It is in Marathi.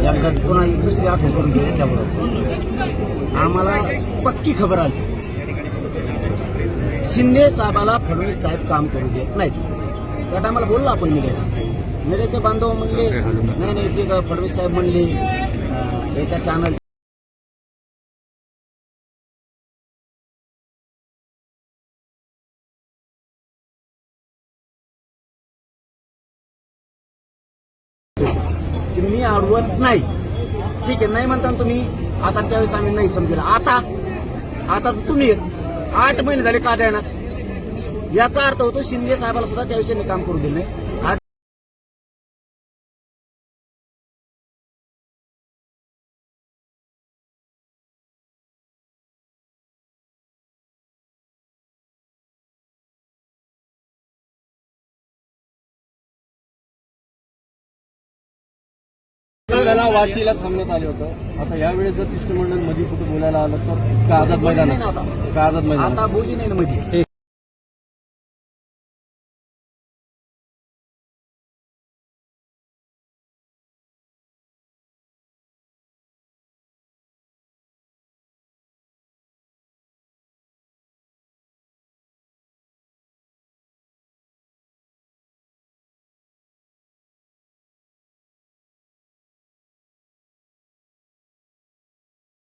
एकदा पुन्हा एक दुसरी आठवण करून घे त्याबरोबर आम्हाला पक्की खबर आली. शिंदे साहेबाला फडणवीस साहेब काम करू देत नाहीत. त्या टायमाला बोललो आपण मिडियाला मिडियाचे बांधव म्हणले नाही नाही ते फडणवीस साहेब म्हणले एका चॅनल की मी अडवत नाही. ठीक आहे नाही म्हणता ना तुम्ही आता त्यावेळेस आम्ही नाही समजेल. आता आता तुम्ही आठ महिने झाले का द्यानात याचा अर्थ होतो शिंदे साहेबाला सुद्धा त्याविषयी मी काम करू दिलं त्याला वाशीला थांबण्यात आले होतं. आता यावेळेस जर शिष्टमंडळमध्ये कुठे बोलायला आलं तर का आझाद मैदान. का आझाद मैदान आता बोली नाही ना मध्ये.